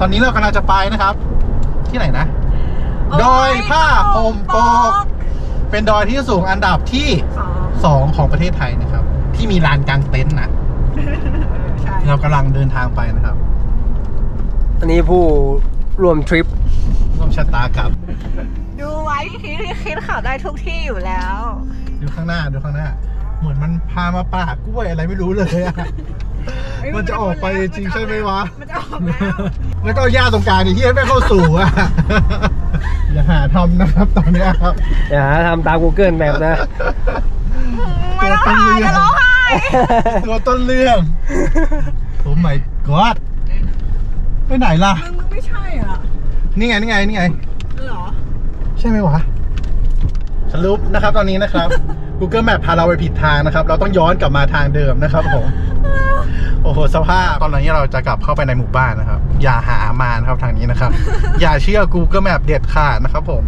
ตอนนี้เรากำลังจะไปนะครับ ที่ไหนนะ ดอยผ้าห่มปกเป็นดอยที่สูงอันดับที่สองสองของประเทศไทยนะครับ ที่มีลานกลางเต็นท์นะ ใช่เรากำลังเดินทางไปนะครับอันนี้ผู้ร่วมทริปร่วมชะตากรรมดูไว้พี่คิดพี่คิดขับได้ทุกที่อยู่แล้ว ดูข้างหน้าดูข้างหน้า เหมือนมันพามาป่ากล้วยอะไรไม่รู้เลยอะ มันจะออกไปจริงใช่ไหมวะ มันจะออกแล้วแล้วก็หญ้าตรงกลางนี่ที่ไม่เข้าสู่อะ อย่าหาทำนะครับตอนเนี้ยครับ อย่าหาทำตาม Google Map นะ ไม่ร้องไห้จะร้องไห้ตัวต้นเรื่อง โอ้ my god ไปไหนล่ะ มึงมึงไม่ใช่อะนี่ไงนี่ไงนี่ไง เหรอ ใช่ไหมวะสรุปนะครับตอนนี้นะครับ Google Map พาเราไปผิดทางนะครับ เราต้องย้อนกลับมาทางเดิมนะครับผม โอ้โหสภาพตอนนี้เราจะกลับเข้าไปในหมู่บ้านนะครับ อย่าหามานะครับทางนี้นะครับ อย่าเชื่อ Google Map เด็ดขาดนะครับผม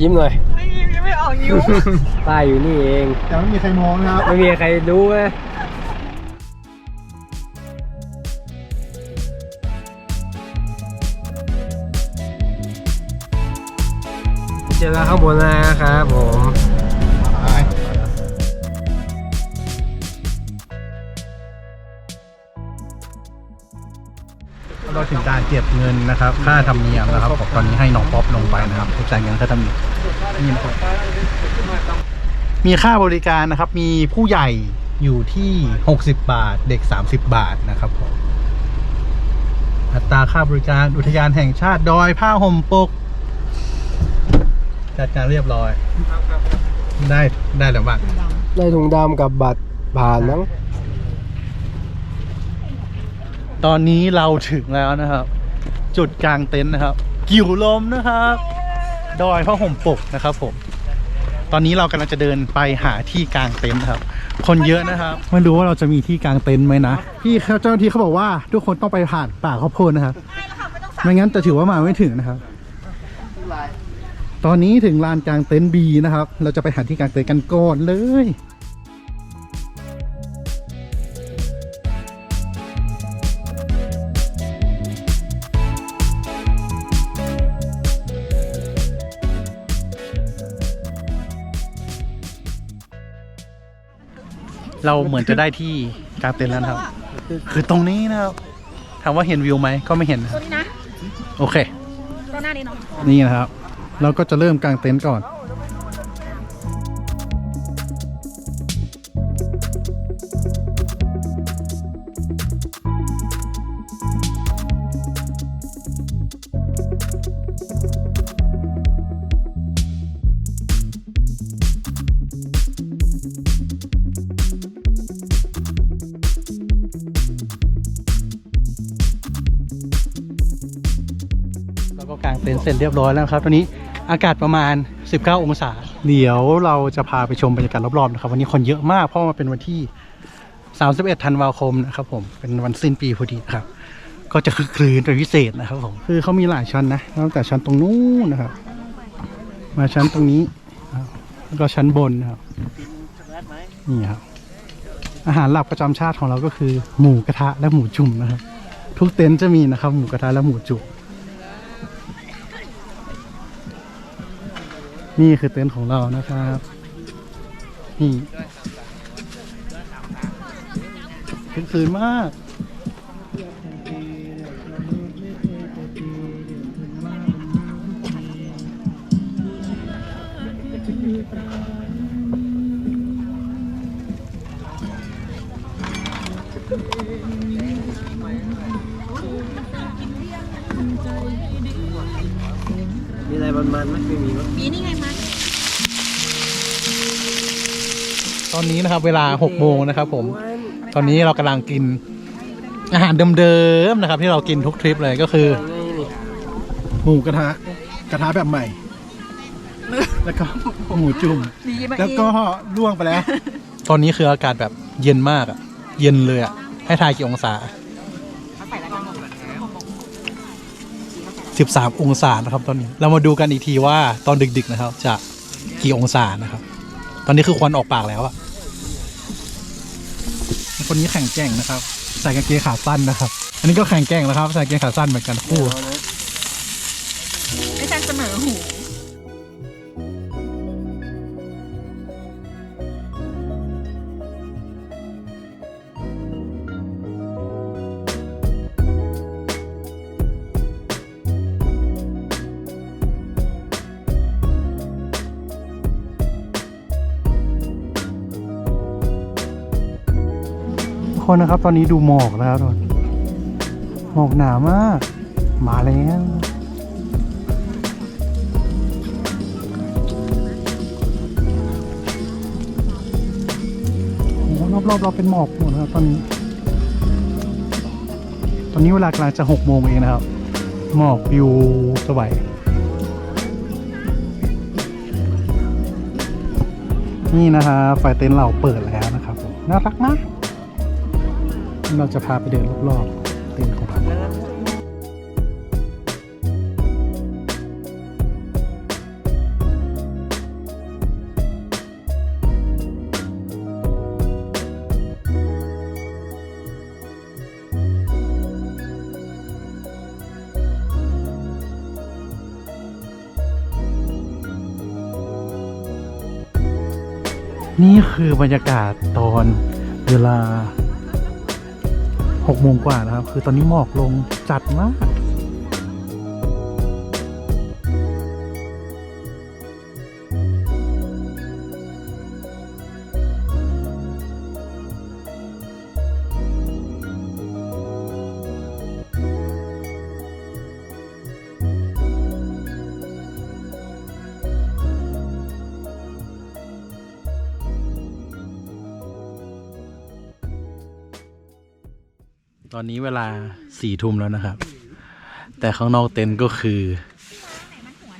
ยิ้มหน่อยไม่ยิ้มยิ้มไม่ออกยิ้มป้ายอยู่นี่เอง แต่ไม่มีใครมองนะครับ ไม่มีใครรู้นะเจอกันข้างบนแล้วนะครับผม เราถึงการเก็บเงินนะครับ ค่าธรรมเนียมนะครับผมตอนนี้ให้น้องป๊อปลงไปนะครับจ่ายเงินค่าธรรมเนียมนี่นะครับมีค่าบริการนะครับ มีผู้ใหญ่อยู่ที่ 60 บาท เด็ก 30 บาทนะครับผมอัตราค่าบริการอุทยานแห่งชาติดอยผ้าห่มปกจัดการเรียบร้อย ได้ได้แล้วบ้างได้ถุงดำกับบัตรผ่านมั้ง ตอนนี้เราถึงแล้วนะครับ จุดกลางเต็นท์นะครับ กิ่วลมนะครับ ดอยพระห่มปกนะครับผม ตอนนี้เรากำลังจะเดินไปหาที่กลางเต็นท์ครับ คนเยอะนะครับ ไม่รู้ว่าเราจะมีที่กลางเต็นท์ไหมนะพี่เขาเจ้าหน้าที่เขาบอกว่าทุกคนต้องไปผ่านป่าข้าวโพดนะครับไม่งั้นจะถือว่ามาไม่ถึงนะครับ ตอนนี้ถึงลานกลางเต็นท์บีนะครับ เราจะไปหาที่กลางเต็นท์กันก่อนเลย เราเหมือนจะได้ที่กลางเต็นท์แล้วนะครับ คือตรงนี้นะครับถามว่าเห็นวิวไหมก็ไม่เห็นนะคตัรัวบนี้นะโอเค ตัวหน้านี้เนาะ นี่นะครับ เราก็จะเริ่มกางเต็นท์ก่อน ก็กางเต็นท์เสร็จเรียบร้อยแล้วครับ ตอนนี้อากาศประมาณ 19 องศา เดี๋ยวเราจะพาไปชมบรรยากาศรอบๆนะครับ วันนี้คนเยอะมากเพราะว่ามันเป็นวันที่ 31 ธันวาคมนะครับผมเป็นวันสิ้นปีพอดีครับ ก็จะคึกคืนเป็นพิเศษนะครับผมคือเขามีหลายชั้นนะตั้งแต่ชั้นตรงนู้นนะครับ มาชั้นตรงนี้แล้วก็ชั้นบนนะครับนี่ครับอาหารหลักประจำชาติของเราก็คือ หมูกระทะและหมูจุ่มนะครับ ทุกเต็นท์จะมีนะครับ หมูกระทะและหมูจุ่ม นี่คือเต็นท์ของเรานะครับ นี่คึกคืนมาก มีอะไรมันๆไหมไม่มีมั้งมีนี่ไงมันตอนนี้นะครับ เวลา6โมงนะครับผม ตอนนี้เรากำลังกิน อาหารเดิมๆนะครับ ที่เรากินทุกทริปเลยก็คือนี่นี่หมูกระทะ กระทะแบบใหม่ แล้วก็หมูจุ่มดีมาแล้วอีกก็ล่วงไปแล้ว ตอนนี้คืออากาศแบบเย็นมากอะเย็นเลยอะให้ทายกี่องศา 13 องศานะครับตอนนี้ เรามาดูกันอีกทีว่าตอนดึกๆนะครับ จะกี่องศานะครับ ตอนนี้คือควันออกปากแล้วอะคนนี้แข่งแกร่งนะครับ ใส่กางเกงขาสั้นนะครับ อันนี้ก็แข่งแกร่งแล้วครับ ใส่กางเกงขาสั้นเหมือนกันคู่ คนนะครับ ตอนนี้ดูหมอกแล้วทุกคนหมอกหนามาก มาแล้วโอ้โหรอบๆเราเป็นหมอกหมดนะครับตอนนี้ ตอนนี้เวลากลังจะหกโมงเองนะครับ หมอกวิวสวยนี่นะฮะไฟเต็นท์เราเปิดแล้วนะครับผมน่ารักมาก เราจะพาไปเดินรอบๆเต็นท์ของเรานี่คือบรรยากาศตอนเวลา 6โมงกว่านะครับ คือตอนนี้หมอกลงจัดมาก ตอนนี้เวลาสี่ทุ่มแล้วนะครับ แต่ข้างนอกเต็นท์ก็คือ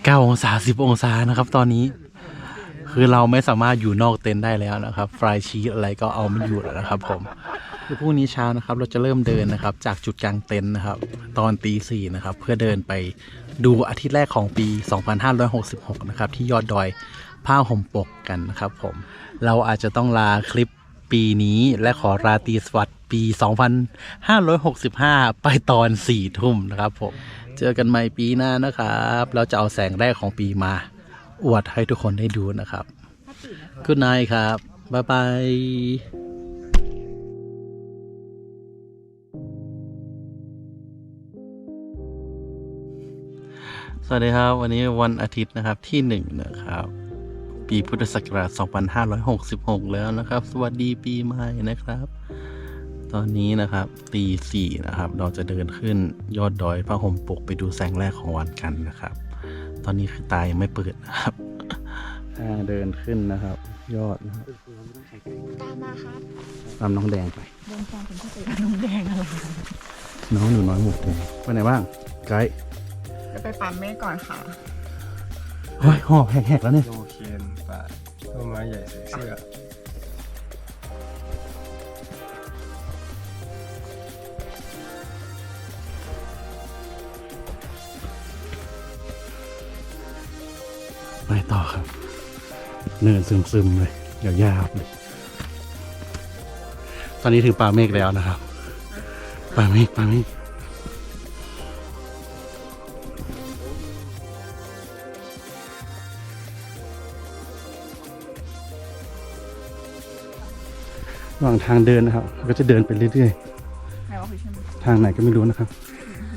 เก้าองศาสิบองศานะครับตอนนี้ คือเราไม่สามารถอยู่นอกเต็นท์ได้แล้วนะครับฟรายชีสอะไรก็เอาไม่อยู่แล้วนะครับ ผมคือพรุ่งนี้เช้านะครับ เราจะเริ่มเดินนะครับ จากจุดกลางเต็นท์นะครับ ตอนตีสี่นะครับ เพื่อเดินไปดูอาทิตย์แรกของปี 2566 นะครับ ที่ยอดดอยผ้าห่มปกกันนะครับ ผมเราอาจจะต้องลาคลิป ปีนี้และขอราตรีสวัสดิ์ปี 2565 ไปตอนสี่ทุ่มนะครับผม เจอกันใหม่ปีหน้านะครับ เราจะเอาแสงแรกของปีมา อวดให้ทุกคนได้ดูนะครับ Good night ครับ บ๊ายบายสวัสดีครับ วันนี้วันอาทิตย์นะครับที่หนึ่งนะครับ ปีพุทธศักราช 2566 แล้วนะครับ สวัสดีปีใหม่นะครับ ตอนนี้นะครับตีสี่นะครับ เราจะเดินขึ้นยอดดอยพระห่มปกไปดูแสงแรกของวันกันนะครับ ตอนนี้คือตายังไม่เปิดนะครับทางเดินขึ้นนะครับ ยอดนะครับตามมาครับตามน้องแดงไปเดินตามเป็นที่ไปน้องแดงอะไรน้องหนูน้อยหมวกแดงไปไหนบ้างไกด์จะไปปั๊มแม่ก่อนค่ะเฮ้ยหอบแหกๆแล้วเนี่ยโอเคนป่า ต้นไม้ใหญ่ใส่เสื้อไปต่อครับ เนินซึมๆเลยยาวๆเลยตอนนี้ถึงป่าเมฆแล้วนะครับป่าเมฆป่าเมฆ ระหว่างทางเดินนะครับก็จะเดินไปเรื่อยไหนว่าคือใช่ไหมๆทางไหนก็ไม่รู้นะครับ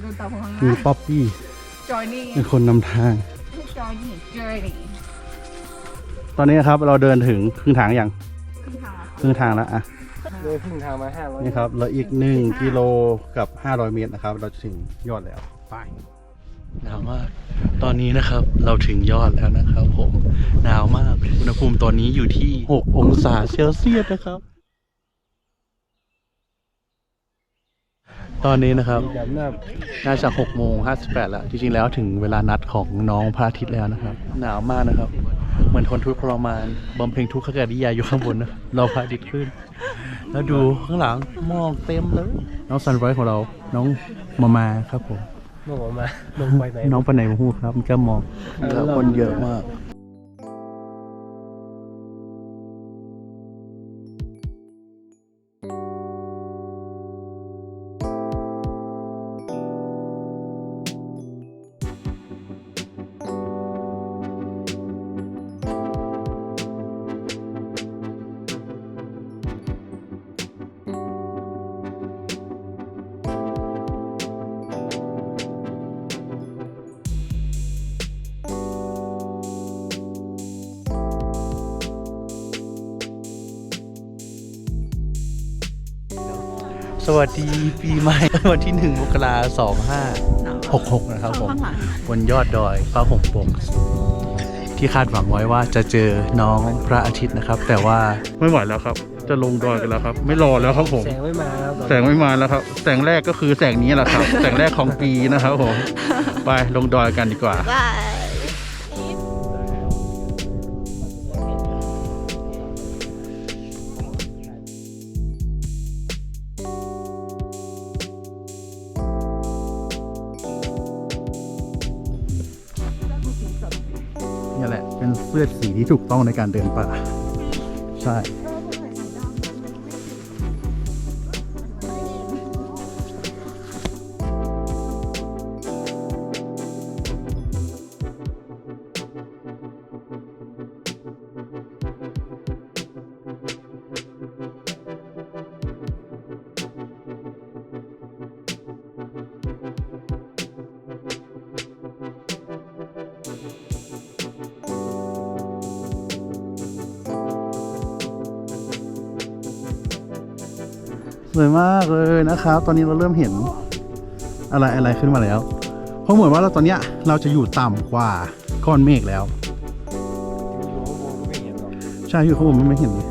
เดินตามข้างหมีน้าป๊อปปี้จอยนี่เป็นคนนำทางจอยนี่จอยนี่ตอนนี้นะครับเราเดินถึงครึ่งทางยังขึ้นทางครึ่งทางแล้วอะเดินขึ้นทางมาห้าร้อยนี่ครับแล้วอีกหนึ่งกิโลกับ500เมตรนะครับ เราจะถึงยอดแล้วไปหนาวมาก ตอนนี้นะครับเราถึงยอดแล้วนะครับผม หนาวมาก อุณหภูมิตอนนี้อยู่ที่ 6 องศาเซลเซียสนะครับ ตอนนี้นะครับดำหน้าน่าจะ6โมง58 แล้ว จริงๆ แล้วถึงเวลานัดของน้องพระอาทิตย์แล้วนะครับ หนาวมากนะครับ เหมือนทนทุกข์ทรมานบำเพ็ญทุกขกริยาอยู่ข้างบนนะรอพระอาทิตย์ขึ้น แล้วดูข้างหลังหมอกเต็มเลย น้องซันไรส์ของเรา น้องมามาครับผมลงออกมาลงไปไหนน้องไปไหนมาพูดครับมันก็มองแล้วคนเยอะมาก สวัสดีปีใหม่ วันที่หนึ่งมกราสองห้าหกหกนะครับผมข้างหลังบนยอดดอยพระหงปงที่คาดหวังไว้ว่าจะเจอน้องพระอาทิตย์นะครับ แต่ว่าไม่ไหวแล้วครับ จะลงดอยกันแล้วครับ ไม่รอแล้วครับผมแสงไม่มาครับแสงไม่มาแล้วครับ แสงแรกก็คือแสงนี้แหละครับ แสงแรกของปีนะครับผม ไปลงดอยกันดีกว่า ที่ถูกต้องในการเดินป่า ใช่ วยมากเลยนะครับ ตอนนี้เราเริ่มเห็นอะไรอะไรขึ้นมาแล้ว เพราะเหมือนว่าเราตอนเนี้ยเราจะอยู่ต่ำกว่าก้อนเมฆแล้ว ใช่อยู่ข้างบนมันไม่เห็นเลย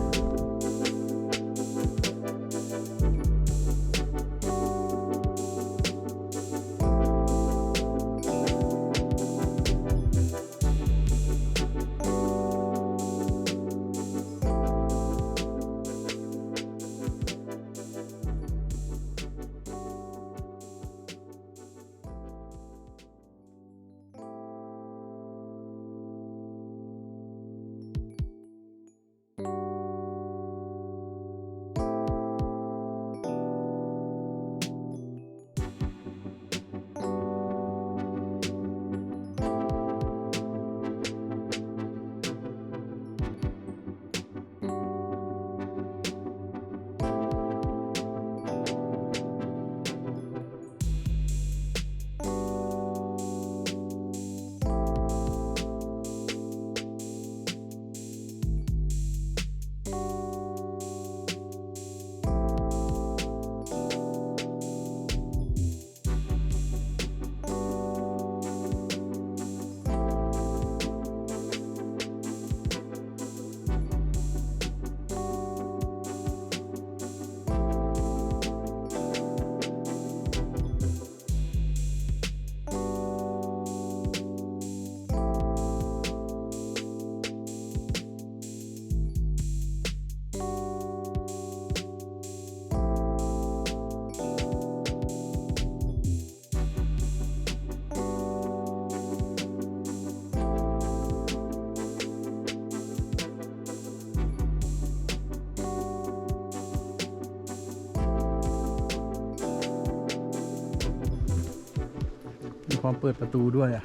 ความเปิดประตูด้วยอะ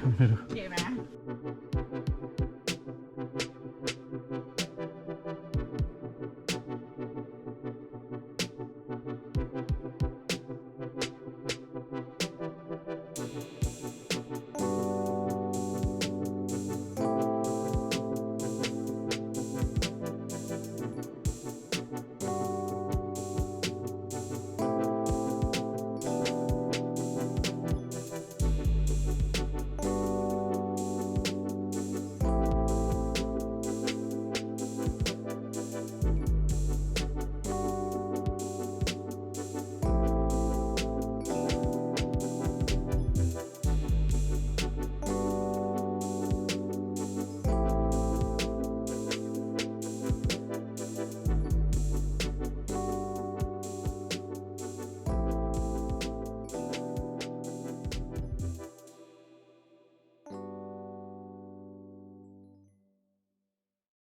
เก๋ไหม